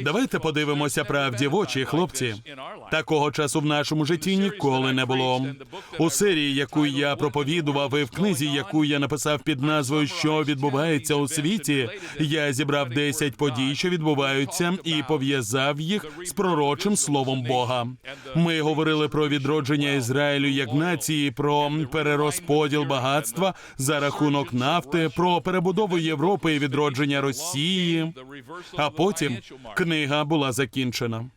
Давайте подивимося правді в очі, хлопці. Такого часу в нашому житті ніколи не було. У серії, яку я проповідував, і в книзі, яку я написав під назвою Що відбувається у світі, я зібрав 10 подій, що відбуваються, і пов'язав їх з пророчим словом Бога. Ми говорили про відродження Ізраїлю як нації, про перерозподіл багатства за рахунок нафти, про перебудову Європи і відродження Росії. А потім книга була закінчена.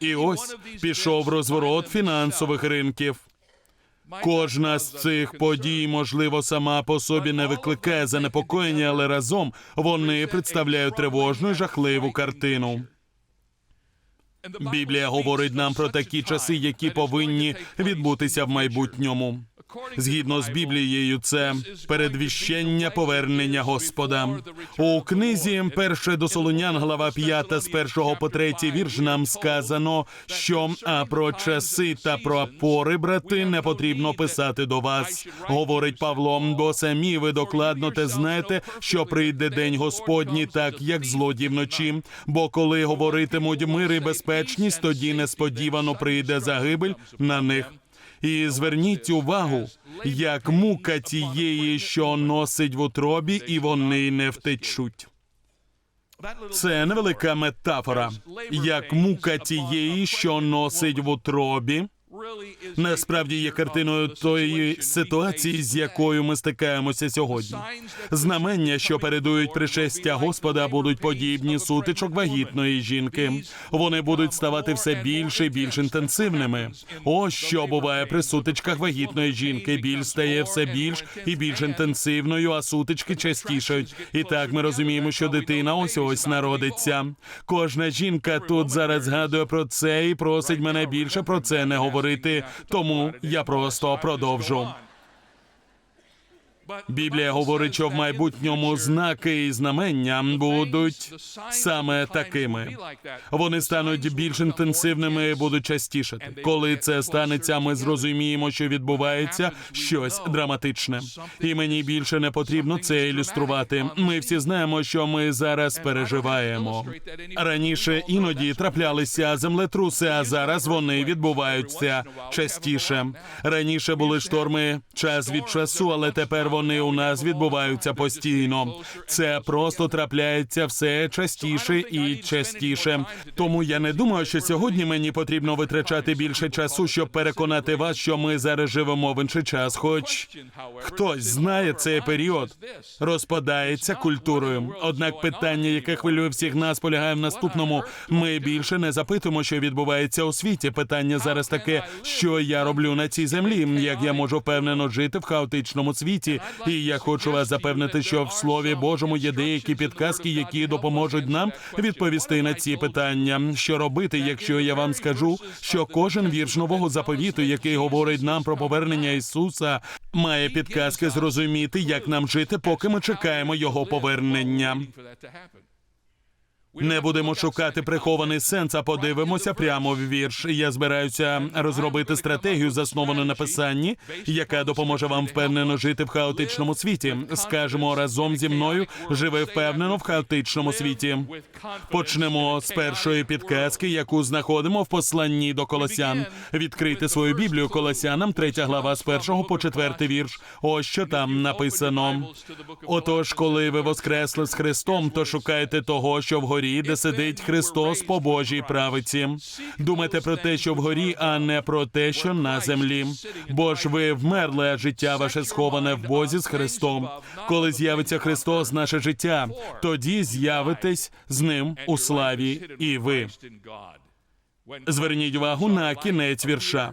І ось пішов розворот фінансових ринків. Кожна з цих подій, можливо, сама по собі не викликає занепокоєння, але разом вони представляють тривожну і жахливу картину. Біблія говорить нам про такі часи, які повинні відбутися в майбутньому. Згідно з Біблією, це передвіщення повернення Господа. У книзі перше до Солонян, глава 5, з першого по третій вірш нам сказано, що а про часи та про пори, брати, не потрібно писати до вас, говорить Павло, бо самі ви докладно те знаєте, що прийде день Господній, так як злодій вночі. Бо коли говоритимуть мир і безпечність, тоді несподівано прийде загибель на них. І зверніть увагу, як мука тієї, що носить в утробі, і вони не втечуть. Це невелика метафора, як мука тієї, що носить в утробі. Насправді є картиною тої ситуації, з якою ми стикаємося сьогодні. Знамення, що передують пришестя Господа, будуть подібні сутичок вагітної жінки. Вони будуть ставати все більше і більш інтенсивними. Ось що буває при сутичках вагітної жінки. Біль стає все більш і більш інтенсивною, а сутички частішають. І так ми розуміємо, що дитина ось ось народиться. Кожна жінка тут зараз згадує про це і просить мене більше про це не говорити. Тому я просто продовжу. Біблія говорить, що в майбутньому знаки і знамення будуть саме такими. Вони стануть більш інтенсивними і будуть частішати. Коли це станеться, ми зрозуміємо, що відбувається щось драматичне. І мені більше не потрібно це ілюструвати. Ми всі знаємо, що ми зараз переживаємо. Раніше іноді траплялися землетруси, а зараз вони відбуваються частіше. Раніше були шторми час від часу, але тепер вони у нас відбуваються постійно. Це просто трапляється все частіше і частіше. Тому я не думаю, що сьогодні мені потрібно витрачати більше часу, щоб переконати вас, що ми зараз живемо в інший час. Хоч хтось знає цей період, розпадається культурою. Однак питання, яке хвилює всіх нас, полягає в наступному. Ми більше не запитуємо, що відбувається у світі. Питання зараз таке, що я роблю на цій землі, як я можу впевнено жити в хаотичному світі. І я хочу вас запевнити, що в слові Божому є деякі підказки, які допоможуть нам відповісти на ці питання. Що робити, якщо я вам скажу, що кожен вірш нового заповіту, який говорить нам про повернення Ісуса, має підказки зрозуміти, як нам жити, поки ми чекаємо Його повернення. Не будемо шукати прихований сенс, а подивимося прямо в вірш. Я збираюся розробити стратегію, засновану на писанні, яка допоможе вам впевнено жити в хаотичному світі. Скажемо разом зі мною, живи впевнено в хаотичному світі. Почнемо з першої підказки, яку знаходимо в посланні до Колосян. Відкрийте свою Біблію Колосянам, третя глава з першого по четвертий вірш. Ось що там написано. Отож, коли ви воскресли з Христом, то шукайте того, що вгорі, де сидить Христос по Божій правиці. Думайте про те, що вгорі, а не про те, що на землі. Бо ж ви вмерли, а життя ваше сховане в Бозі з Христом. Коли з'явиться Христос, наше життя, тоді з'явитесь з ним у славі і ви. Зверніть увагу на кінець вірша.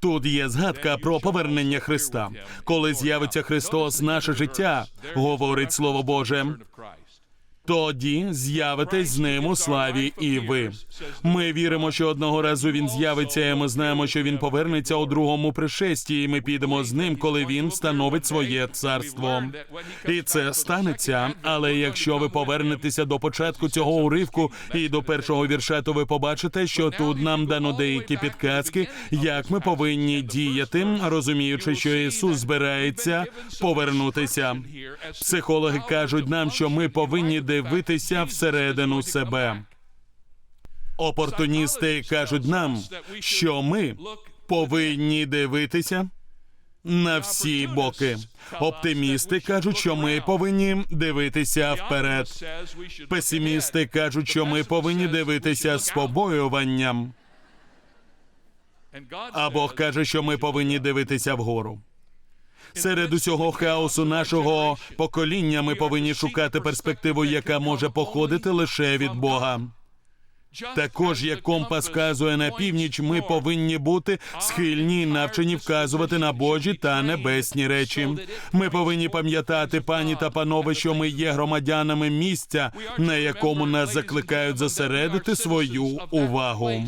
Тут є згадка про повернення Христа. Коли з'явиться Христос, наше життя, говорить Слово Боже. Тоді з'явитесь з ним у славі і ви. Ми віримо, що одного разу він з'явиться, і ми знаємо, що він повернеться у другому пришесті, і ми підемо з ним, коли він встановить своє царство. І це станеться. Але якщо ви повернетеся до початку цього уривку і до першого вірша, то ви побачите, що тут нам дано деякі підказки, як ми повинні діяти, розуміючи, що Ісус збирається повернутися. Психологи кажуть нам, що ми повинні дивитися дивитися всередину себе. Опортуністи кажуть нам, що ми повинні дивитися на всі боки. Оптимісти кажуть, що ми повинні дивитися вперед. Песимісти кажуть, що ми повинні дивитися з побоюванням. А Бог каже, що ми повинні дивитися вгору. Серед усього хаосу нашого покоління ми повинні шукати перспективу, яка може походити лише від Бога. Також як компас вказує на північ, ми повинні бути схильні і навчені вказувати на Божі та небесні речі. Ми повинні пам'ятати, пані та панове, що ми є громадянами місця, на якому нас закликають зосередити свою увагу.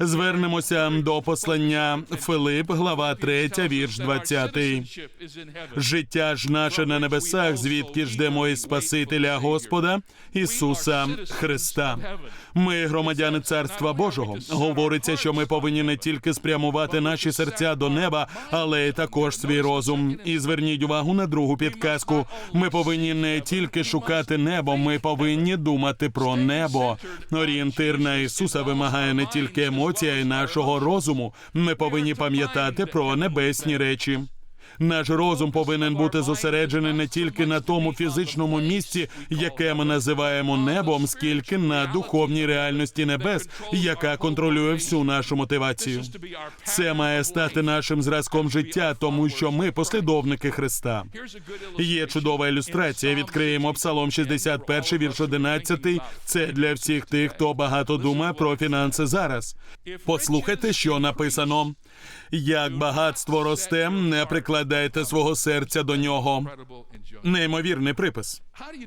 Звернемося до послання Филип, глава 3, вірш 20. Життя ж наше на небесах, звідки ждемо і Спасителя Господа Ісуса Христа. Ми громадяни Царства Божого. Говориться, що ми повинні не тільки спрямувати наші серця до неба, але й також свій розум. І зверніть увагу на другу підказку. Ми повинні не тільки шукати небо, ми повинні думати про небо. Орієнтир на Ісуса вимагає не тільки емоція й нашого розуму. Ми повинні пам'ятати про небесні речі. Наш розум повинен бути зосереджений не тільки на тому фізичному місці, яке ми називаємо небом, скільки на духовній реальності небес, яка контролює всю нашу мотивацію. Це має стати нашим зразком життя, тому що ми послідовники Христа. Є чудова ілюстрація. Відкриємо Псалом 61, вірш 11. Це для всіх тих, хто багато думає про фінанси зараз. Послухайте, що написано. Як багатство росте, не прикладайте свого серця до нього. Неймовірний припис.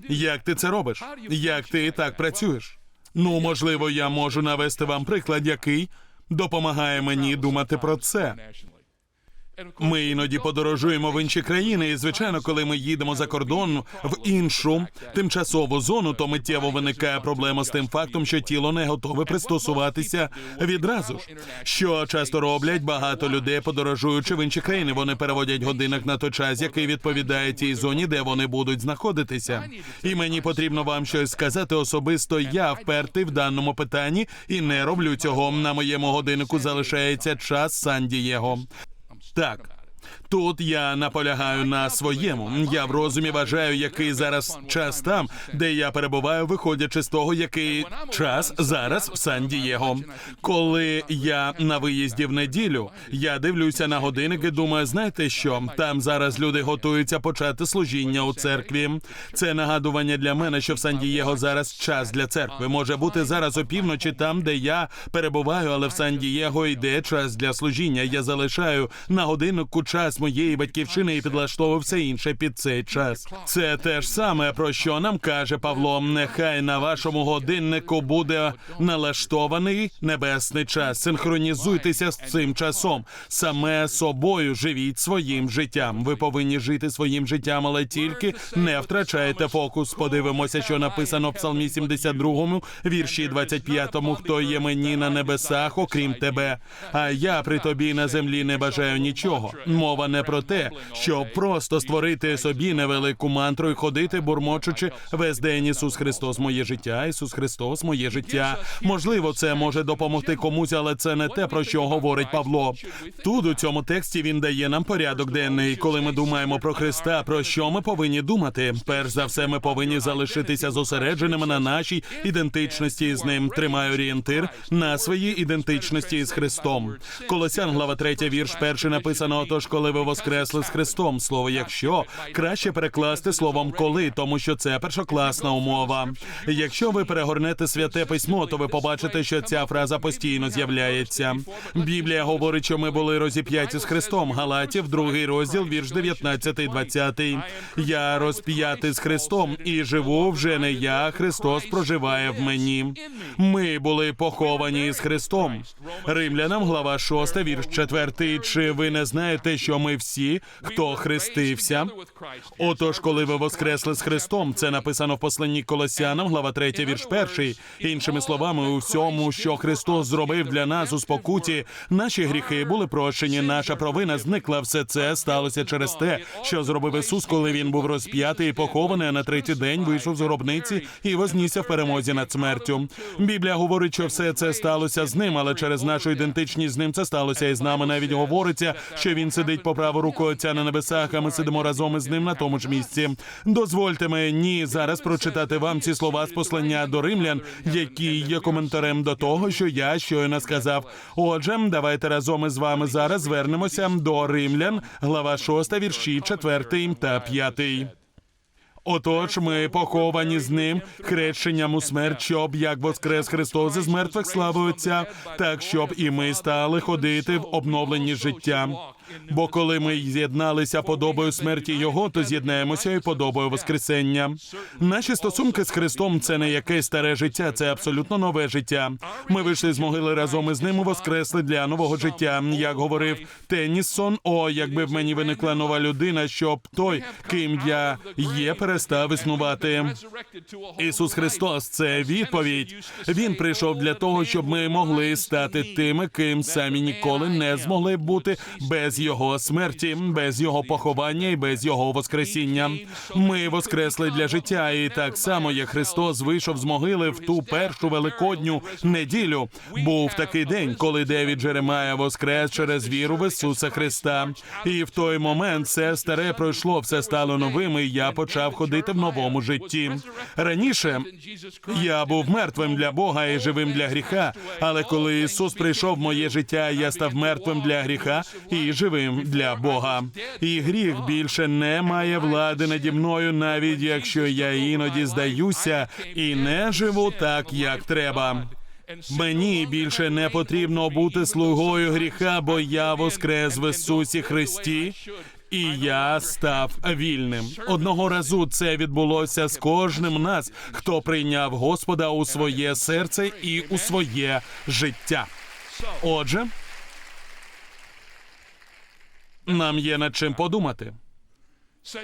Як ти це робиш? Як ти так працюєш? Ну, можливо, я можу навести вам приклад, який допомагає мені думати про це. Ми іноді подорожуємо в інші країни, і звичайно, коли ми їдемо за кордон в іншу тимчасову зону, то миттєво виникає проблема з тим фактом, що тіло не готове пристосуватися відразу ж. Що часто роблять багато людей, подорожуючи в інші країни. Вони переводять годинник на той час, який відповідає тій зоні, де вони будуть знаходитися. І мені потрібно вам щось сказати особисто. Я впертий в даному питанні і не роблю цього. На моєму годиннику залишається час Сан-Дієго. Так. Тут я наполягаю на своєму. Я в розумі вважаю, який зараз час там, де я перебуваю, виходячи з того, який час зараз в Сан-Дієго. Коли я на виїзді в неділю, я дивлюся на годинник і думаю, знаєте що? Там зараз люди готуються почати служіння у церкві. Це нагадування для мене, що в Сан-Дієго зараз час для церкви. Може бути зараз опівночі, там, де я перебуваю, але в Сан-Дієго йде час для служіння. Я залишаю на годиннику час моєї батьківщини і підлаштовую все інше під цей час. Це те ж саме про що нам каже Павло. Нехай на вашому годиннику буде налаштований небесний час. Синхронізуйтеся з цим часом. Саме собою живіть своїм життям. Ви повинні жити своїм життям, але тільки не втрачайте фокус. Подивимося, що написано в Псалмі 72, вірші 25. Хто є мені на небесах, окрім тебе? А я при тобі на землі не бажаю нічого. Мова не про те, щоб просто створити собі невелику мантру і ходити, бурмочучи весь день Ісус Христос, моє життя, Ісус Христос, моє життя. Можливо, це може допомогти комусь, але це не те, про що говорить Павло. Тут у цьому тексті він дає нам порядок денний. Коли ми думаємо про Христа, про що ми повинні думати? Перш за все, ми повинні залишитися зосередженими на нашій ідентичності з ним. Тримаю орієнтир на своїй ідентичності з Христом. Колосян, глава 3, вірш перший написано: отож, коли ви воскресли з Христом, слово якщо краще перекласти словом коли, тому що це першокласна умова. Якщо ви перегорнете святе письмо, то ви побачите, що ця фраза постійно з'являється. Біблія говорить, що ми були розіп'яті з Христом. Галатів, другий розділ, вірш 19-20. Я розп'ятий з Христом і живу вже не я, Христос проживає в мені. Ми були поховані з Христом. Римлянам, глава 6, вірш 4. Чи ви не знаєте, те, що ми всі, хто хрестився. Отож, коли ви воскресли з Христом, це написано в посланні Колосянам, глава 3, вірш 1. Іншими словами, у всьому, що Христос зробив для нас у спокуті, наші гріхи були прощені, наша провина зникла. Все це сталося через те, що зробив Ісус, коли він був розп'ятий і похований, а на третій день вийшов з гробниці і вознісся в перемозі над смертю. Біблія говорить, що все це сталося з ним, але через нашу ідентичність з ним це сталося і з нами. Навіть говориться, що він сидить по праву руку Отця на небесах, а ми сидимо разом із ним на тому ж місці. Дозвольте мені зараз прочитати вам ці слова з послання до римлян, які є коментарем до того, що я щойно сказав. Отже, давайте разом із вами зараз звернемося до римлян, глава 6, вірші 4 та 5. Отож, ми поховані з ним хрещенням у смерть, щоб як воскрес Христос із мертвих слави Отця, так щоб і ми стали ходити в обновленні життя. Бо коли ми з'єдналися подобою смерті Його, то з'єднаємося і подобою Воскресення. Наші стосунки з Христом це не якесь старе життя, це абсолютно нове життя. Ми вийшли з могили разом із ним і воскресли для нового життя. Як говорив Теннісон, о, якби в мені виникла нова людина, щоб той, ким я є, перестав існувати. Ісус Христос це відповідь. Він прийшов для того, щоб ми могли стати тими, ким самі ніколи не змогли бути без його смерті, без його поховання і без його воскресіння. Ми воскресли для життя, і так само як Христос вийшов з могили в ту першу великодню неділю. Був такий день, коли Девід Джеремая воскрес через віру в Ісуса Христа. І в той момент все старе пройшло, все стало новим. і Я почав ходити в новому житті. Раніше я був мертвим для Бога і живим для гріха. Але коли Ісус прийшов в моє життя, я став мертвим для гріха і живим для Бога. І гріх більше не має влади наді мною, навіть якщо я іноді здаюся і не живу так, як треба. Мені більше не потрібно бути слугою гріха, бо я воскрес в Ісусі Христі. І я став вільним. Одного разу це відбулося з кожним нас, хто прийняв Господа у своє серце і у своє життя. Отже, нам є над чим подумати.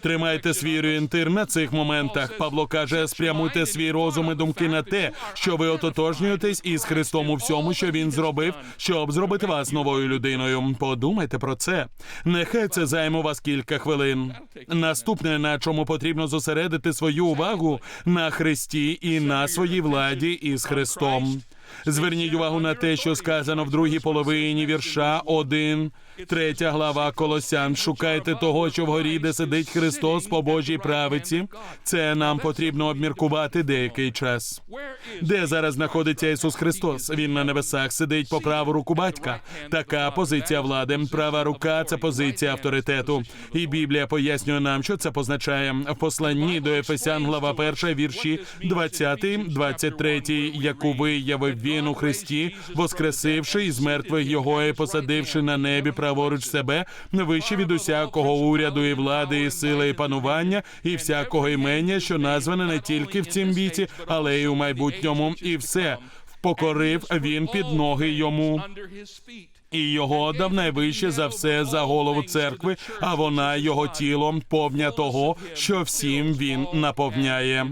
Тримайте свій орієнтир на цих моментах. Павло каже: спрямуйте свій розум і думки на те, що ви ототожнюєтесь із Христом у всьому, що він зробив, щоб зробити вас новою людиною. Подумайте про це. Нехай це займе вас кілька хвилин. Наступне, на чому потрібно зосередити свою увагу на Христі і на своїй владі із Христом. Зверніть увагу на те, що сказано в другій половині вірша 1, третя глава Колосян. Шукайте того, що вгорі, де сидить Христос по Божій правиці. Це нам потрібно обміркувати деякий час. Де зараз знаходиться Ісус Христос? Він на небесах сидить по праву руку батька. Така позиція влади. Права рука це позиція авторитету. І Біблія пояснює нам, що це позначає в посланні до Ефесян, глава 1, вірші 20, 23, яку виявив він у Христі, воскресивши із мертвих його і посадивши на небі праворуч себе, вище від усякого уряду і влади, і сили, і панування, і всякого імення, що назване не тільки в цім віці, але й у майбутньому, і все впокорив він під ноги йому. І його дав найвище за все за голову церкви, а вона його тілом повня того, що всім він наповняє.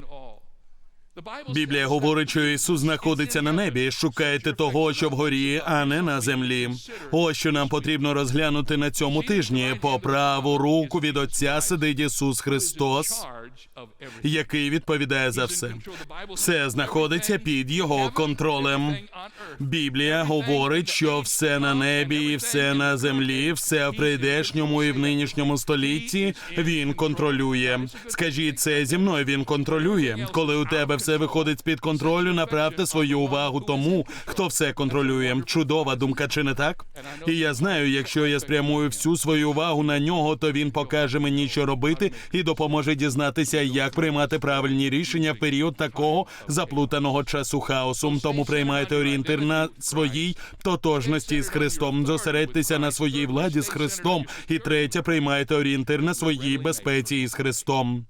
Біблія говорить, що Ісус знаходиться на небі. Шукайте того, що вгорі, а не на землі. Ось що нам потрібно розглянути на цьому тижні. По праву руку від Отця сидить Ісус Христос, який відповідає за все. Все знаходиться під його контролем. Біблія говорить, що все на небі, і все на землі, все в прийдешньому і в нинішньому столітті він контролює. Скажіть це зі мною. Він контролює. Коли у тебе все виходить з під контролю, направте свою увагу тому, хто все контролює. Чудова думка, чи не так? І я знаю, якщо я спрямую всю свою увагу на нього, то він покаже мені, що робити, і допоможе дізнатися, як приймати правильні рішення в період такого заплутаного часу хаосу. Тому приймайте орієнтир на своїй тотожності з Христом. Зосередьтеся на своїй владі з Христом. І третє, приймайте орієнтир на своїй безпеці із Христом.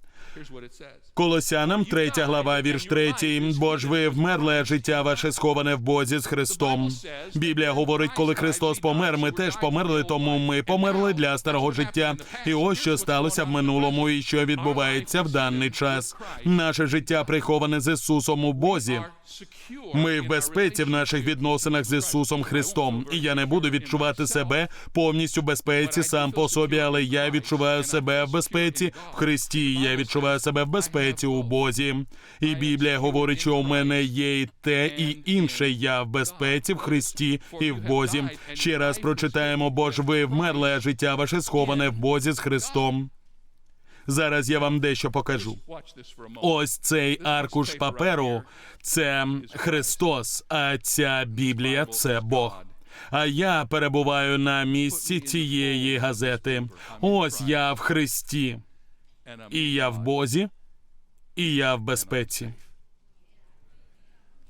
Колосянам, 3 глава, вірш 3. Бо ж ви вмерли, а життя ваше сховане в Бозі з Христом. Біблія говорить, коли Христос помер, ми теж померли, тому ми померли для старого життя. І ось що сталося в минулому, і що відбувається в даний час. Наше життя приховане з Ісусом у Бозі. Ми в безпеці в наших відносинах з Ісусом Христом, і я не буду відчувати себе повністю в безпеці сам по собі, але я відчуваю себе в безпеці в Христі. Я відчуваю себе в безпеці у Бозі. І Біблія говорить, що у мене є і те, і інше. Я в безпеці в Христі і в Бозі. Ще раз прочитаємо, бо ж ви вмерли, а життя ваше сховане в Бозі з Христом. Зараз я вам дещо покажу. Ось цей аркуш паперу це Христос, а ця Біблія це Бог. А я перебуваю на місці цієї газети. Ось я в Христі, і я в Бозі, і я в безпеці.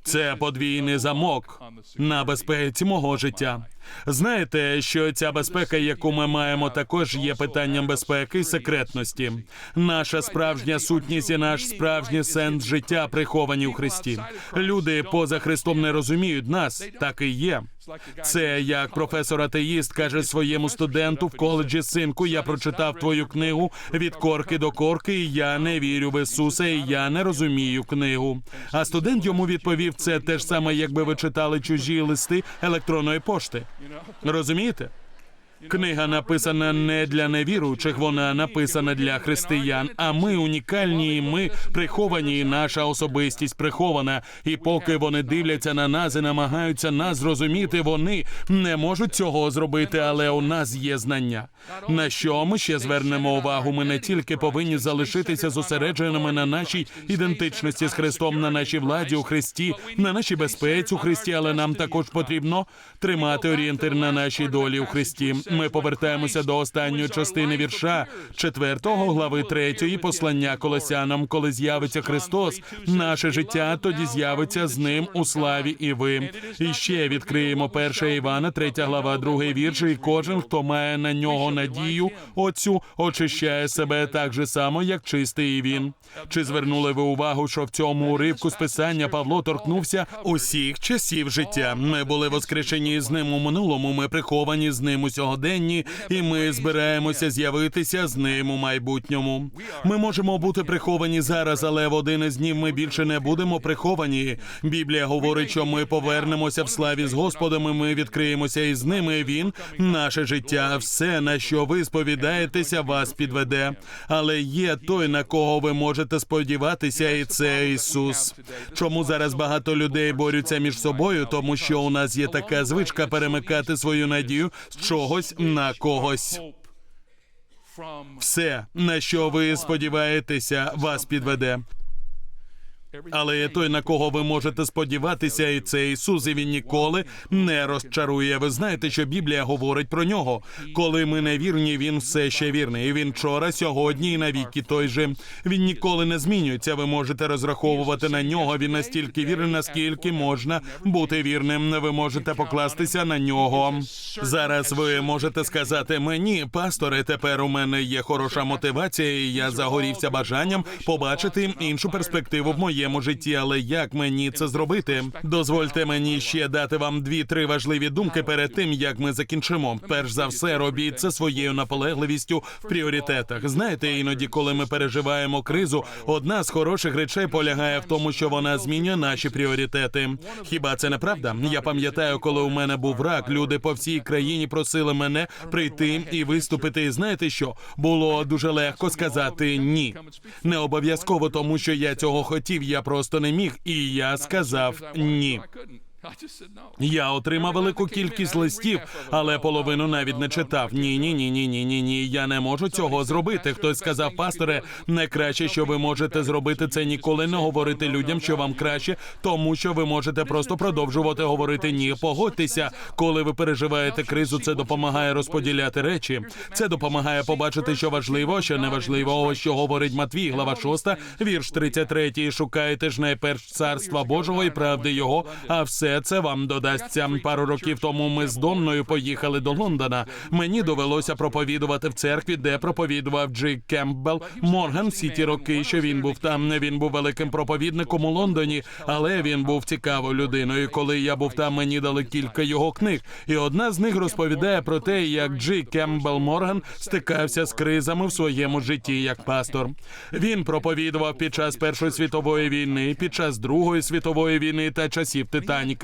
Це подвійний замок на безпеці мого життя. Знаєте, що ця безпека, яку ми маємо, також є питанням безпеки і секретності. Наша справжня сутність і наш справжній сенс життя приховані у Христі. Люди поза Христом не розуміють нас, так і є. Це як професор атеїст каже своєму студенту в коледжі синку. Я прочитав твою книгу від корки до корки. і Я не вірю в Ісуса, і я не розумію книгу. А студент йому відповів: це те ж саме, якби ви читали чужі листи електронної пошти. Розумієте? Книга написана не для невіруючих, вона написана для християн. А ми унікальні, і ми приховані, і наша особистість прихована. І поки вони дивляться на нас і намагаються нас зрозуміти, вони не можуть цього зробити, але у нас є знання. На що ми ще звернемо увагу? Ми не тільки повинні залишитися зосередженими на нашій ідентичності з Христом, на нашій владі у Христі, на нашій безпеці у Христі, але нам також потрібно тримати орієнтир на нашій долі у Христі. Ми повертаємося до останньої частини вірша четвертого глави третьої послання колосянам, коли з'явиться Христос, наше життя тоді з'явиться з ним у славі і ви. І ще відкриємо перше Івана, третя глава, другий вірш. І кожен, хто має на нього надію, оцю очищає себе так же само, як чистий він. Чи звернули ви увагу, що в цьому уривку з писання Павло торкнувся усіх часів життя? Ми були воскрешені з ним у минулому. Ми приховані з ним у сьогоденні, і ми збираємося з'явитися з ним у майбутньому. Ми можемо бути приховані зараз, але в один із днів ми більше не будемо приховані. Біблія говорить, що ми повернемося в славі з Господом. і Ми відкриємося із ними. Він наше життя, все на що ви сповідаєтеся, вас підведе. Але є той, на кого ви можете сподіватися, і це Ісус. Чому зараз багато людей борються між собою? Тому що у нас є така звичка перемикати свою надію з чогось на когось. Все, на що ви сподіваєтеся, вас підведе. Але той, на кого ви можете сподіватися, і це Ісус, і він ніколи не розчарує. Ви знаєте, що Біблія говорить про нього. Коли ми не вірні, він все ще вірний. І Він вчора, сьогодні і навіки той же. Він ніколи не змінюється. Ви можете розраховувати на нього. Він настільки вірний, наскільки можна бути вірним. Ви можете покластися на нього. Зараз ви можете сказати мені, пасторе, тепер у мене є хороша мотивація, і я загорівся бажанням побачити іншу перспективу в моєму житті. Але як мені це зробити? Дозвольте мені ще дати вам дві-три важливі думки перед тим, як ми закінчимо. Перш за все, робіть це своєю наполегливістю в пріоритетах. Знаєте, іноді, коли ми переживаємо кризу, одна з хороших речей полягає в тому, що вона змінює наші пріоритети. Хіба це не правда? Я пам'ятаю, коли у мене був рак, люди по всій країні просили мене прийти і виступити. І знаєте що? Було дуже легко сказати ні. Не обов'язково, тому що я цього хотів. Я просто не міг, і я сказав ні. Я отримав велику кількість листів, але половину навіть не читав. Ні, ні, ні, ні, ні, ні, ні. Я не можу цього зробити. Хтось сказав, пасторе, найкраще, що ви можете зробити, це ніколи не говорити людям, що вам краще, тому що ви можете просто продовжувати говорити ні. Погодьтеся, коли ви переживаєте кризу, це допомагає розподіляти речі. Це допомагає побачити, що важливо, що не важливо. Ось що говорить Матвій, глава 6, вірш 33. Шукайте ж найперш царства Божого і правди Його, а все все це вам додасться. Пару років тому ми з Донною поїхали до Лондона. Мені довелося проповідувати в церкві, де проповідував Джик Кемпбелл Морган всі ті роки, що він був там. Він був великим проповідником у Лондоні, але він був цікавою людиною. Коли я був там, мені дали кілька його книг, і одна з них розповідає про те, як Джи Кемпбелл Морган стикався з кризами в своєму житті як пастор. Він проповідував під час Першої світової війни, під час Другої світової війни та часів Титаніка.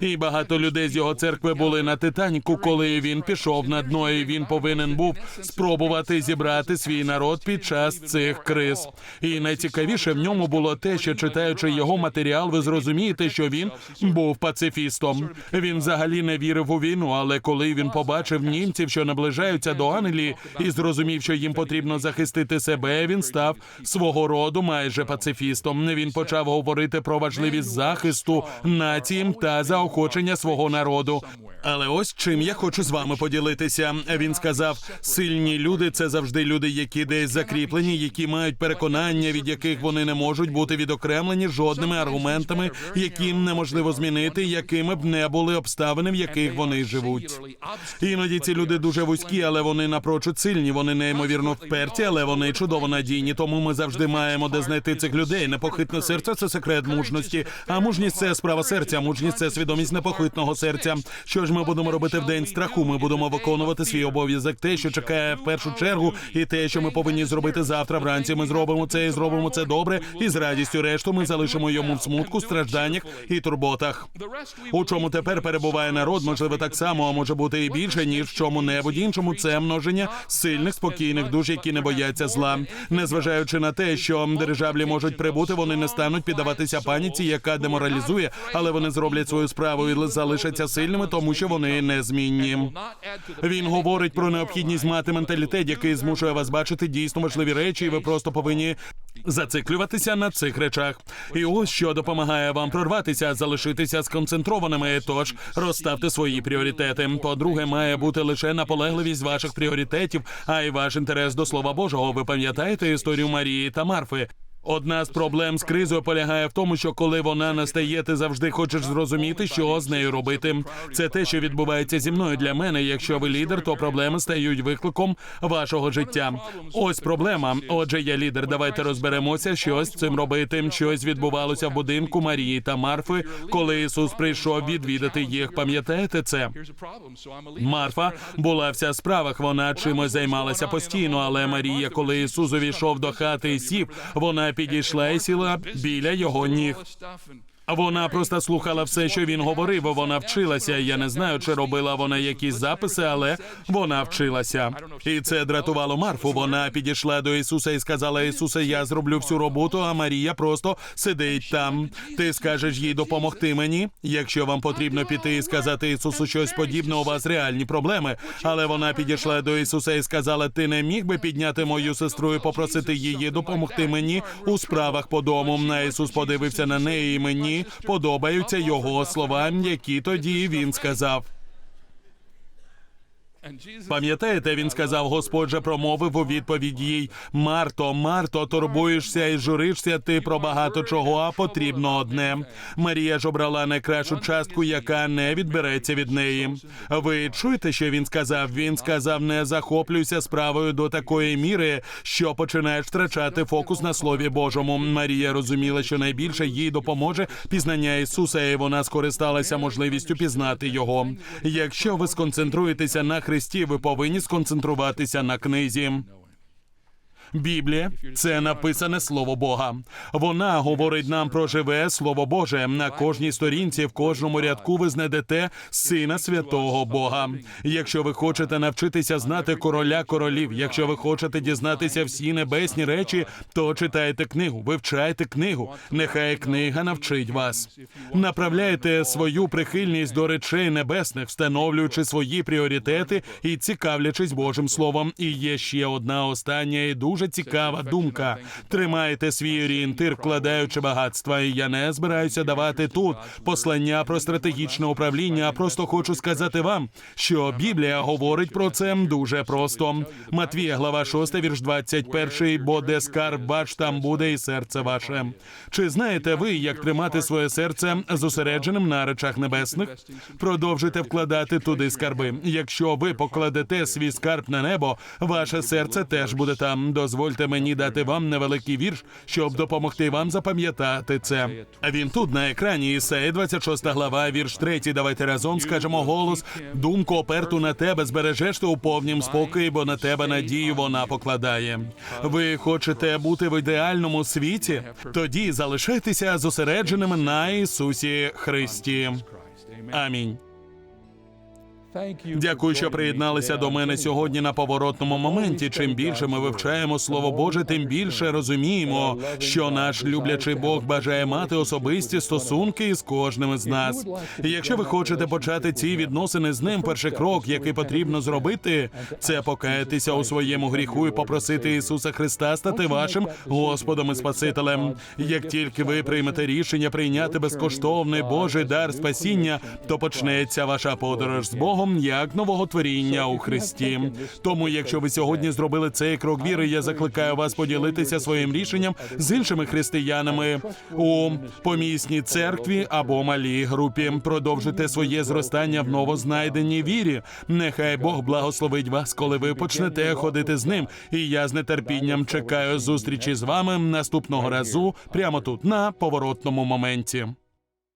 І багато людей з його церкви були на Титаніку, коли він пішов на дно. і Він повинен був спробувати зібрати свій народ під час цих криз. І найцікавіше в ньому було те, що читаючи його матеріал, ви зрозумієте, що він був пацифістом. Він взагалі не вірив у війну, але коли він побачив німців, що наближаються до Англії, і зрозумів, що їм потрібно захистити себе, він став свого роду майже пацифістом. Він почав говорити про важливість захисту нації та заохочення свого народу. Але ось чим я хочу з вами поділитися. Він сказав: сильні люди це завжди люди, які десь закріплені, які мають переконання, від яких вони не можуть бути відокремлені жодними аргументами, які неможливо змінити, якими б не були обставини, в яких вони живуть. Іноді ці люди дуже вузькі, але вони напрочуд сильні. Вони неймовірно вперті, але вони чудово надійні. Тому ми завжди маємо де знайти цих людей. Непохитне серце це секрет мужності. А мужність це справа серця. Мужність це свідомість непохитного серця. Що ж ми будемо робити в день страху? Ми будемо виконувати свій обов'язок. Те, що чекає в першу чергу, і те, що ми повинні зробити завтра вранці. Ми зробимо це і зробимо це добре. І з радістю решту ми залишимо йому в смутку, стражданнях і турботах. У чому тепер перебуває народ, можливо, так само, а може бути і більше, ніж в чому-небудь іншому. Це множення сильних, спокійних душ, які не бояться зла. Незважаючи на те, що дирижаблі можуть прибути, вони не стануть піддаватися паніці, яка деморалізує, але вони зроблять свою справу і залишаться сильними, тому що вони незмінні. Він говорить про необхідність мати менталітет, який змушує вас бачити дійсно важливі речі, і ви просто повинні зациклюватися на цих речах. І ось що допомагає вам прорватися, залишитися сконцентрованими. Тож розставте свої пріоритети. По-друге, має бути лише наполегливість ваших пріоритетів, а й ваш інтерес до слова Божого. Ви пам'ятаєте історію Марії та Марфи? Одна з проблем з кризою полягає в тому, що коли вона настає, ти завжди хочеш зрозуміти, що з нею робити. Це те, що відбувається зі мною для мене. Якщо ви лідер, то проблеми стають викликом вашого життя. Ось проблема. Отже, я лідер. Давайте розберемося, що з цим робити. Щось відбувалося в будинку Марії та Марфи, коли Ісус прийшов відвідати їх. Пам'ятаєте це? Марфа була вся в справах. Вона чимось займалася постійно. Але Марія, коли Ісус увійшов до хати і сів, вона підійшла і сіла біля його ніг. Вона просто слухала все, що він говорив. Вона вчилася. Я не знаю, чи робила вона якісь записи, але вона вчилася. І це дратувало Марфу. Вона підійшла до Ісуса і сказала: Ісусе, я зроблю всю роботу, а Марія просто сидить там. Ти скажеш їй допомогти мені. Якщо вам потрібно піти і сказати Ісусу щось подібне, у вас реальні проблеми. Але вона підійшла до Ісуса і сказала: Ти не міг би підняти мою сестру і попросити її допомогти мені у справах по дому. На Ісус подивився на неї і мені подобаються його слова, які тоді він сказав. Пам'ятаєте, він сказав, Господь же промовив у відповідь їй: Марто, Марто, турбуєшся і журишся ти про багато чого, а потрібно одне. Марія ж обрала найкращу частку, яка не відбереться від неї. Ви чуєте, що він сказав? Він сказав: не захоплюйся справою до такої міри, що починаєш втрачати фокус на слові Божому. Марія розуміла, що найбільше їй допоможе пізнання Ісуса, і вона скористалася можливістю пізнати його. Якщо ви сконцентруєтеся на Христі, ви повинні сконцентруватися на книзі. Біблія це написане слово Бога. Вона говорить нам про живе слово Боже. На кожній сторінці, в кожному рядку ви знайдете сина святого Бога. Якщо ви хочете навчитися знати короля королів, якщо ви хочете дізнатися всі небесні речі, то читайте книгу, вивчайте книгу. Нехай книга навчить вас. Направляйте свою прихильність до речей небесних, встановлюючи свої пріоритети і цікавлячись Божим словом. І є ще одна остання і дуже дуже цікава думка. Тримайте свій орієнтир, вкладаючи багатства. І я не збираюся давати тут послання про стратегічне управління. а Просто хочу сказати вам, що Біблія говорить про це дуже просто. Матвія, глава 6, вірш 21, бо де скарб ваш, там буде і серце ваше. Чи знаєте ви, як тримати своє серце зосередженим на речах небесних? Продовжуйте вкладати туди скарби. Якщо ви покладете свій скарб на небо, ваше серце теж буде там. Дозвольте мені дати вам невеликий вірш, щоб допомогти вам запам'ятати це. Він тут на екрані Ісея, 26 глава, вірш 3. Давайте разом скажемо голос. Думку оперту на тебе збережеш ти у повнім спокої, бо на тебе надію вона покладає. Ви хочете бути в ідеальному світі? Тоді залишайтеся зосередженими на Ісусі Христі. Амінь. Дякую, що приєдналися до мене сьогодні на поворотному моменті. Чим більше ми вивчаємо Слово Боже, тим більше розуміємо, що наш люблячий Бог бажає мати особисті стосунки із кожним із нас. Якщо ви хочете почати ці відносини з ним, перший крок, який потрібно зробити, це покаятися у своєму гріху і попросити Ісуса Христа стати вашим Господом і Спасителем. Як тільки ви приймете рішення прийняти безкоштовний Божий дар спасіння, то почнеться ваша подорож з Богом як нового творіння у Христі. Тому, якщо ви сьогодні зробили цей крок віри, я закликаю вас поділитися своїм рішенням з іншими християнами у помісній церкві або малій групі. Продовжуйте своє зростання в новознайденій вірі. Нехай Бог благословить вас, коли ви почнете ходити з ним. І я з нетерпінням чекаю зустрічі з вами наступного разу, прямо тут на поворотному моменті.